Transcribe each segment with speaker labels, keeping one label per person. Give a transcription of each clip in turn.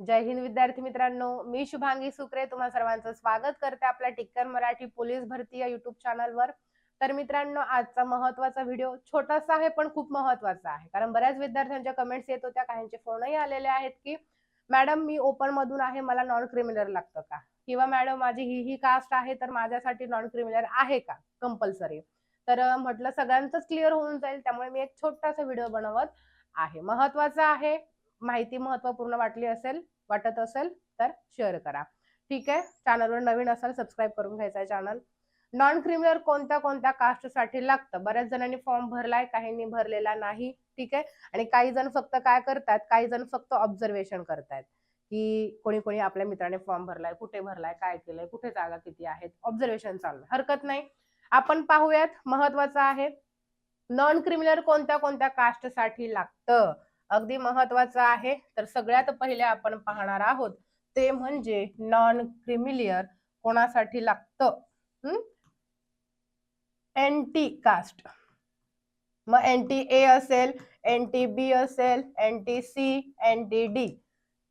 Speaker 1: जय हिंद विद्यार्थी मित्रांनो मी शुभांगी सुक्रे तुम्हा सर्वांचं स्वागत करते आपल्या टिक्कर मराठी पोलीस भरती या युट्यूब चॅनलवर तर मित्रांनो आजचा महत्त्वाचा व्हिडिओ छोटासा आहे पण खूप महत्त्वाचा आहे. कारण बऱ्याच विद्यार्थ्यांच्या कमेंट्स येत होत्या काहींचे फोनही आलेले आहेत की मॅडम मी ओपन मधून आहे मला नॉन क्रिमिनल लागतं का? किंवा मॅडम माझी ही ही कास्ट आहे तर माझ्यासाठी नॉन क्रिमिनल आहे का? कंपल्सरी तर म्हटलं सगळ्यांचंच क्लिअर होऊन जाईल त्यामुळे मी एक छोटासा व्हिडिओ बनवत आहे. महत्त्वाचा आहे माहिती महत्त्वपूर्ण वाटली असेल वाटत असेल तर शेअर करा. ठीक आहे? चॅनलवर नवीन असाल सबस्क्राईब करून घ्यायचा चॅनल नॉन क्रिमिनल कोणत्या कोणत्या कास्टसाठी लागतं? बऱ्याच जणांनी फॉर्म भरलाय काहींनी भरलेला नाही. ठीक आहे? आणि काही जण फक्त काय करतात? काही जण फक्त ऑब्झर्वेशन करतायत. की कोणी कोणी आपल्या मित्राने फॉर्म भरलाय कुठे भरलाय काय केलंय कुठे जागा किती आहेत? ऑब्झर्वेशन चाललं हरकत नाही. आपण पाहूयात महत्वाचं आहे. नॉन क्रिमिनल कोणत्या कोणत्या कास्टसाठी लागतं? अगदी महत्वाचं आहे. तर सगळ्यात पहिले आपण पाहणार आहोत ते म्हणजे नॉन क्रिमिलियर कोणासाठी लागतं? एंटी कास्ट मग एनटी ए असेल एन बी असेल N C N T D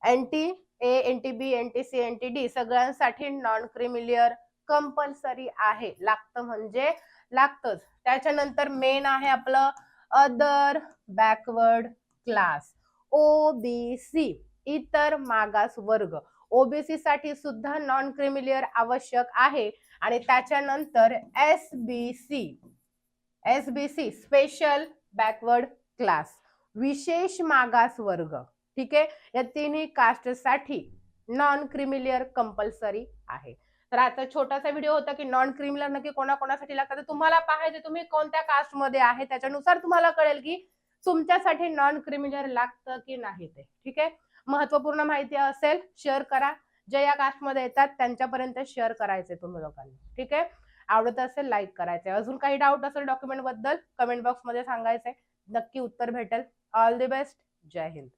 Speaker 1: NT A N T B N T C N T D सगळ्यांसाठी नॉन क्रिमिलियर कंपल्सरी आहे. लागतं म्हणजे लागतच. त्याच्यानंतर मेन आहे आपलं अदर बॅकवर्ड क्लास ओबीसी इतर मागास वर्ग. ओबीसी साठी सुद्धा नॉन क्रिमिलियर आवश्यक आहे. आणि त्याच्यानंतर S B C S B C special backward class विशेष मागास वर्ग. ठीक आहे? या तिन्ही कास्टसाठी नॉन क्रिमिलियर कंपल्सरी आहे. तर आता छोटासा व्हिडिओ होता की नॉन क्रिमिनल नक्की कोणाकोणासाठी लागतात? तर तुम्हाला पाहायचे तुम्ही कोणत्या कास्टमध्ये आहे त्याच्यानुसार तुम्हाला कळेल की तुमच्यासाठी नॉन क्रिमिनल लागतं की नाही ते? ठीक आहे? महत्त्वपूर्ण माहिती असेल शेअर करा. जे या कास्टमध्ये येतात त्यांच्यापर्यंत शेअर करायचे तुम्ही लोकांनी. ठीक आहे? आवडत असेल लाईक करायचंय. अजून काही डाऊट असेल डॉक्युमेंटबद्दल कमेंट बॉक्समध्ये सांगायचे सांगायचंय. नक्की उत्तर भेटेल. All the best Jai Hind.